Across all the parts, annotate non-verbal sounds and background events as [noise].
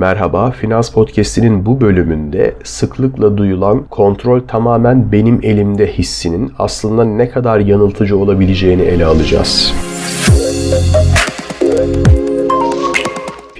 Merhaba, Finans Podcast'inin bu bölümünde sıklıkla duyulan kontrol tamamen benim elimde hissinin aslında ne kadar yanıltıcı olabileceğini ele alacağız.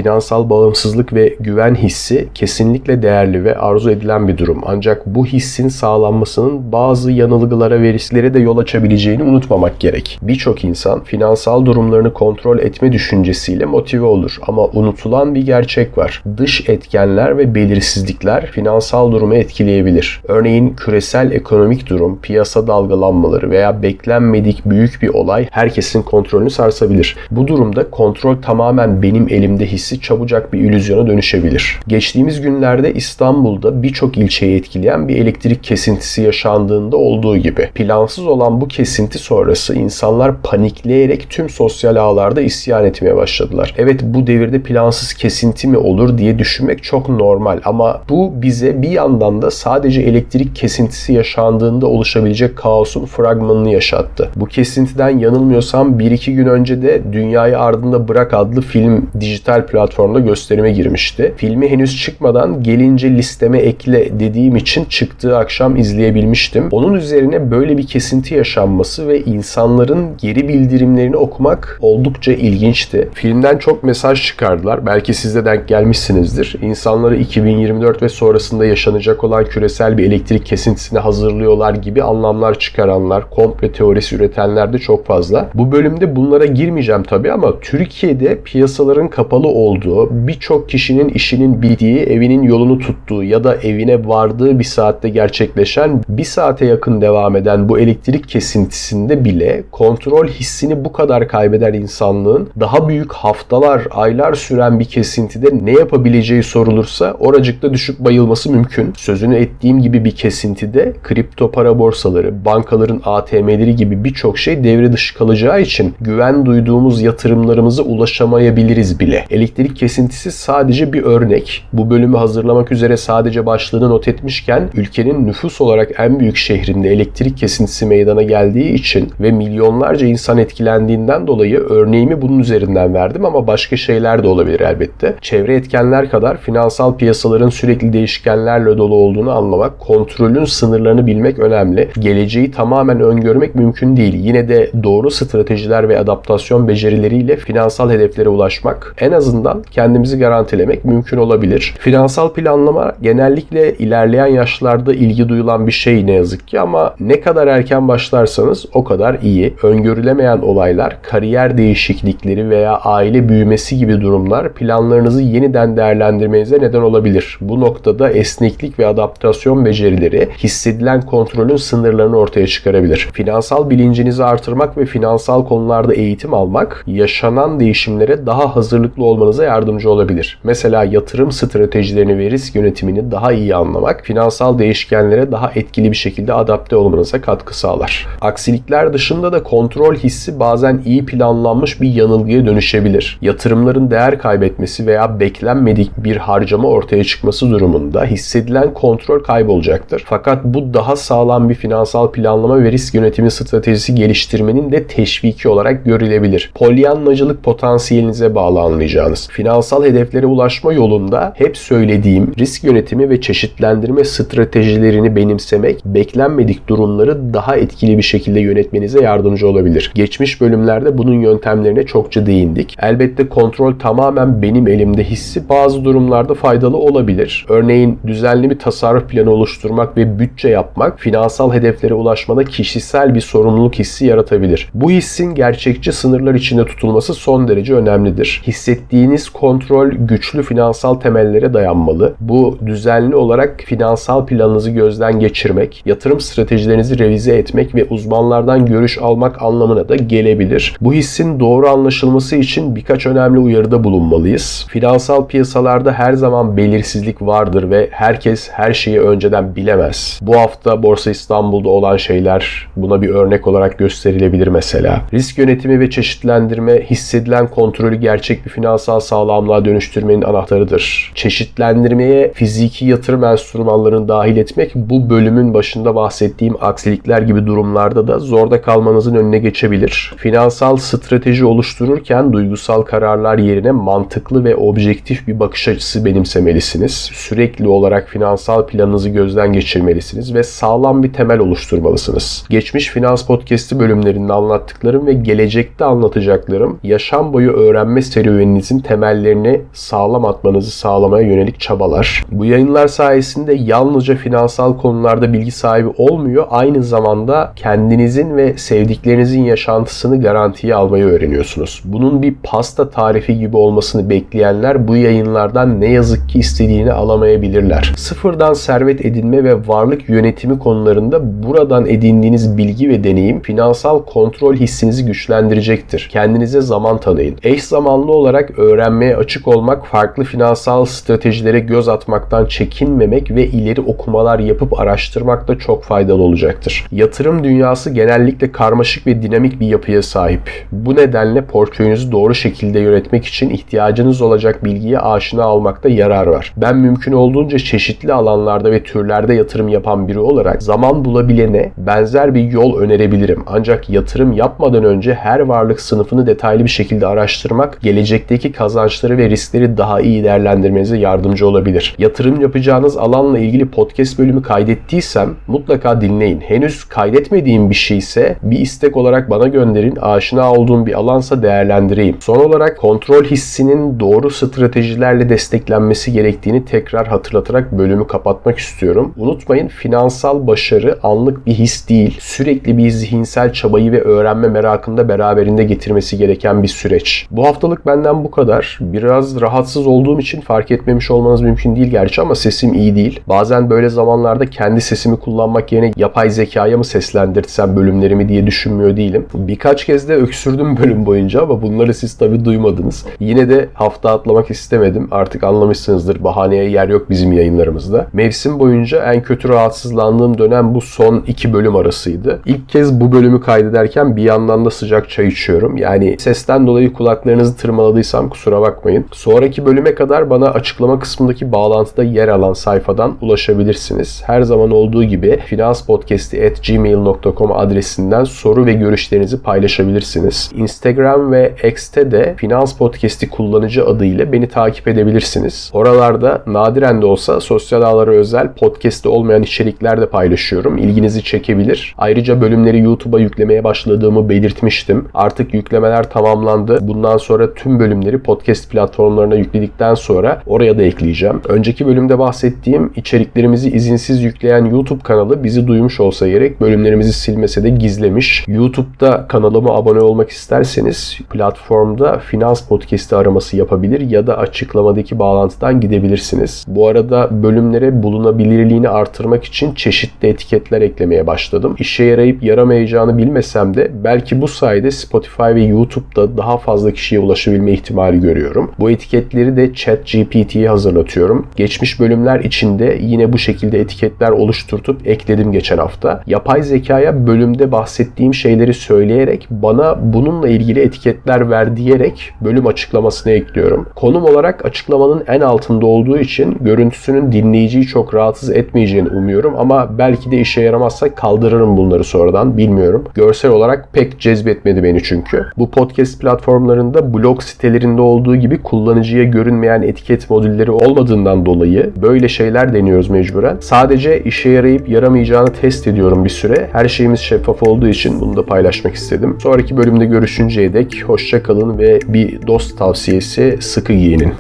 Finansal bağımsızlık ve güven hissi kesinlikle değerli ve arzu edilen bir durum. Ancak bu hissin sağlanmasının bazı yanılgılara ve risklere de yol açabileceğini unutmamak gerek. Birçok insan finansal durumlarını kontrol etme düşüncesiyle motive olur ama unutulan bir gerçek var. Dış etkenler ve belirsizlikler finansal durumu etkileyebilir. Örneğin küresel ekonomik durum, piyasa dalgalanmaları veya beklenmedik büyük bir olay herkesin kontrolünü sarsabilir. Bu durumda kontrol tamamen benim elimde hissi hissi çabucak bir illüzyona dönüşebilir. Geçtiğimiz günlerde İstanbul'da birçok ilçeyi etkileyen bir elektrik kesintisi yaşandığında olduğu gibi. Plansız olan bu kesinti sonrası insanlar panikleyerek tüm sosyal ağlarda isyan etmeye başladılar. Evet bu devirde plansız kesinti mi olur diye düşünmek çok normal ama bu bize bir yandan da sadece elektrik kesintisi yaşandığında oluşabilecek kaosun fragmanını yaşattı. Bu kesintiden yanılmıyorsam 1-2 gün önce de Dünyayı Ardında Bırak adlı film dijital platformda gösterime girmişti. Filmi henüz çıkmadan gelince listeme ekle dediğim için çıktığı akşam izleyebilmiştim. Onun üzerine böyle bir kesinti yaşanması ve insanların geri bildirimlerini okumak oldukça ilginçti. Filmden çok mesaj çıkardılar. Belki siz de denk gelmişsinizdir. İnsanları 2024 ve sonrasında yaşanacak olan küresel bir elektrik kesintisine hazırlıyorlar gibi anlamlar çıkaranlar, komple teorisi üretenler de çok fazla. Bu bölümde bunlara girmeyeceğim tabii ama Türkiye'de piyasaların kapalı olduğu, birçok kişinin işinin bittiği, evinin yolunu tuttuğu ya da evine vardığı bir saatte gerçekleşen, bir saate yakın devam eden bu elektrik kesintisinde bile kontrol hissini bu kadar kaybeden insanlığın daha büyük haftalar, aylar süren bir kesintide ne yapabileceği sorulursa oracıkta düşüp bayılması mümkün. Sözünü ettiğim gibi bir kesintide kripto para borsaları, bankaların ATM'leri gibi birçok şey devre dışı kalacağı için güven duyduğumuz yatırımlarımıza ulaşamayabiliriz bile. Elektrik elektrik kesintisi sadece bir örnek. Bu bölümü hazırlamak üzere sadece başlığını not etmişken ülkenin nüfus olarak en büyük şehrinde elektrik kesintisi meydana geldiği için ve milyonlarca insan etkilendiğinden dolayı örneğimi bunun üzerinden verdim ama başka şeyler de olabilir elbette. Çevre etkenler kadar finansal piyasaların sürekli değişkenlerle dolu olduğunu anlamak, kontrolün sınırlarını bilmek önemli. Geleceği tamamen öngörmek mümkün değil. Yine de doğru stratejiler ve adaptasyon becerileriyle finansal hedeflere ulaşmak en azından azından kendimizi garantilemek mümkün olabilir. Finansal planlama genellikle ilerleyen yaşlarda ilgi duyulan bir şey ne yazık ki ama ne kadar erken başlarsanız o kadar iyi. Öngörülemeyen olaylar, kariyer değişiklikleri veya aile büyümesi gibi durumlar planlarınızı yeniden değerlendirmenize neden olabilir. Bu noktada esneklik ve adaptasyon becerileri hissedilen kontrolün sınırlarını ortaya çıkarabilir. Finansal bilincinizi artırmak ve finansal konularda eğitim almak yaşanan değişimlere daha hazırlıklı olmanızı yapmanıza yardımcı olabilir. Mesela yatırım stratejilerini ve risk yönetimini daha iyi anlamak, finansal değişkenlere daha etkili bir şekilde adapte olmanıza katkı sağlar. Aksilikler dışında da kontrol hissi bazen iyi planlanmış bir yanılgıya dönüşebilir. Yatırımların değer kaybetmesi veya beklenmedik bir harcama ortaya çıkması durumunda hissedilen kontrol kaybolacaktır. Fakat bu daha sağlam bir finansal planlama ve risk yönetimi stratejisi geliştirmenin de teşviki olarak görülebilir. Polyanlacılık potansiyelinize bağlı anlayacağınız finansal hedeflere ulaşma yolunda hep söylediğim risk yönetimi ve çeşitlendirme stratejilerini benimsemek beklenmedik durumları daha etkili bir şekilde yönetmenize yardımcı olabilir. Geçmiş bölümlerde bunun yöntemlerine çokça değindik. Elbette kontrol tamamen benim elimde hissi bazı durumlarda faydalı olabilir. Örneğin düzenli bir tasarruf planı oluşturmak ve bütçe yapmak finansal hedeflere ulaşmada kişisel bir sorumluluk hissi yaratabilir. Bu hissin gerçekçi sınırlar içinde tutulması son derece önemlidir. Hissettiğiniz Verdiğiniz kontrol güçlü finansal temellere dayanmalı. Bu düzenli olarak finansal planınızı gözden geçirmek, yatırım stratejilerinizi revize etmek ve uzmanlardan görüş almak anlamına da gelebilir. Bu hissin doğru anlaşılması için birkaç önemli uyarıda bulunmalıyız. Finansal piyasalarda her zaman belirsizlik vardır ve herkes her şeyi önceden bilemez. Bu hafta Borsa İstanbul'da olan şeyler buna bir örnek olarak gösterilebilir mesela. Risk yönetimi ve çeşitlendirme hissedilen kontrolü gerçek bir finansal sağlamlığa dönüştürmenin anahtarıdır. Çeşitlendirmeye fiziki yatırım enstrümanlarını dahil etmek bu bölümün başında bahsettiğim aksilikler gibi durumlarda da zorda kalmanızın önüne geçebilir. Finansal strateji oluştururken duygusal kararlar yerine mantıklı ve objektif bir bakış açısı benimsemelisiniz. Sürekli olarak finansal planınızı gözden geçirmelisiniz ve sağlam bir temel oluşturmalısınız. Geçmiş finans podcast'i bölümlerinde anlattıklarım ve gelecekte anlatacaklarım yaşam boyu öğrenme serüveninizin temellerini sağlam atmanızı sağlamaya yönelik çabalar. Bu yayınlar sayesinde yalnızca finansal konularda bilgi sahibi olmuyor, aynı zamanda kendinizin ve sevdiklerinizin yaşantısını garantiye almayı öğreniyorsunuz. Bunun bir pasta tarifi gibi olmasını bekleyenler bu yayınlardan ne yazık ki istediğini alamayabilirler. Sıfırdan servet edinme ve varlık yönetimi konularında buradan edindiğiniz bilgi ve deneyim finansal kontrol hissinizi güçlendirecektir. Kendinize zaman tanıyın. Eş zamanlı olarak öğrenmeye açık olmak, farklı finansal stratejilere göz atmaktan çekinmemek ve ileri okumalar yapıp araştırmak da çok faydalı olacaktır. Yatırım dünyası genellikle karmaşık ve dinamik bir yapıya sahip. Bu nedenle portföyünüzü doğru şekilde yönetmek için ihtiyacınız olacak bilgiye aşina olmakta yarar var. Ben mümkün olduğunca çeşitli alanlarda ve türlerde yatırım yapan biri olarak zaman bulabilene benzer bir yol önerebilirim. Ancak yatırım yapmadan önce her varlık sınıfını detaylı bir şekilde araştırmak gelecekteki kazançları ve riskleri daha iyi değerlendirmenize yardımcı olabilir. Yatırım yapacağınız alanla ilgili podcast bölümü kaydettiysem mutlaka dinleyin. Henüz kaydetmediğim bir şey ise bir istek olarak bana gönderin. Aşina olduğum bir alansa değerlendireyim. Son olarak kontrol hissinin doğru stratejilerle desteklenmesi gerektiğini tekrar hatırlatarak bölümü kapatmak istiyorum. Unutmayın finansal başarı anlık bir his değil. Sürekli bir zihinsel çabayı ve öğrenme merakında beraberinde getirmesi gereken bir süreç. Bu haftalık benden bu kadar. Biraz rahatsız olduğum için fark etmemiş olmanız mümkün değil gerçi ama sesim iyi değil. Bazen böyle zamanlarda kendi sesimi kullanmak yerine yapay zekaya mı seslendirtsem bölümlerimi diye düşünmüyor değilim. Birkaç kez de öksürdüm [laughs] bölüm boyunca ama bunları siz tabi duymadınız. Yine de hafta atlamak istemedim. Artık anlamışsınızdır bahaneye yer yok bizim yayınlarımızda. Mevsim boyunca en kötü rahatsızlandığım dönem bu son iki bölüm arasıydı. İlk kez bu bölümü kaydederken bir yandan da sıcak çay içiyorum. Yani sesten dolayı kulaklarınızı tırmaladıysam kusura bakmayın. Sonraki bölüme kadar bana açıklama kısmındaki bağlantıda yer alan sayfadan ulaşabilirsiniz. Her zaman olduğu gibi finanspodcasti.gmail.com adresinden soru ve görüşlerinizi paylaşabilirsiniz. Instagram ve X'te de Finans Podcast'i kullanıcı adıyla beni takip edebilirsiniz. Oralarda nadiren de olsa sosyal ağlara özel podcast'te olmayan içerikler de paylaşıyorum. İlginizi çekebilir. Ayrıca bölümleri YouTube'a yüklemeye başladığımı belirtmiştim. Artık yüklemeler tamamlandı. Bundan sonra tüm bölümleri podcast platformlarına yükledikten sonra oraya da ekleyeceğim. Önceki bölümde bahsettiğim içeriklerimizi izinsiz yükleyen YouTube kanalı bizi duymuş olsa gerek bölümlerimizi silmese de gizlemiş. YouTube'da kanalıma abone olmak isterseniz platformda Finans Podcast'i araması yapabilir ya da açıklamadaki bağlantıdan gidebilirsiniz. Bu arada bölümlere bulunabilirliğini artırmak için çeşitli etiketler eklemeye başladım. İşe yarayıp yaramayacağını bilmesem de belki bu sayede Spotify ve YouTube'da daha fazla kişiye ulaşabilme ihtimali görüyorum. Bu etiketleri de ChatGPT'ye hazırlatıyorum. Geçmiş bölümler içinde yine bu şekilde etiketler oluşturtup ekledim geçen hafta. Yapay zekaya bölümde bahsettiğim şeyleri söyleyerek bana bununla ilgili etiketler ver diyerek bölüm açıklamasına ekliyorum. Konum olarak açıklamanın en altında olduğu için görüntüsünün dinleyiciyi çok rahatsız etmeyeceğini umuyorum ama belki de işe yaramazsa kaldırırım bunları sonradan bilmiyorum. Görsel olarak pek cezbetmedi beni çünkü. Bu podcast platformlarında blog sitelerinde olduğu gibi kullanıcıya görünmeyen etiket modülleri olmadığından dolayı böyle şeyler deniyoruz mecburen. Sadece işe yarayıp yaramayacağını test ediyorum bir süre. Her şeyimiz şeffaf olduğu için bunu da paylaşmak istedim. Sonraki bölümde görüşünceye dek hoşça kalın ve bir dost tavsiyesi sıkı giyinin.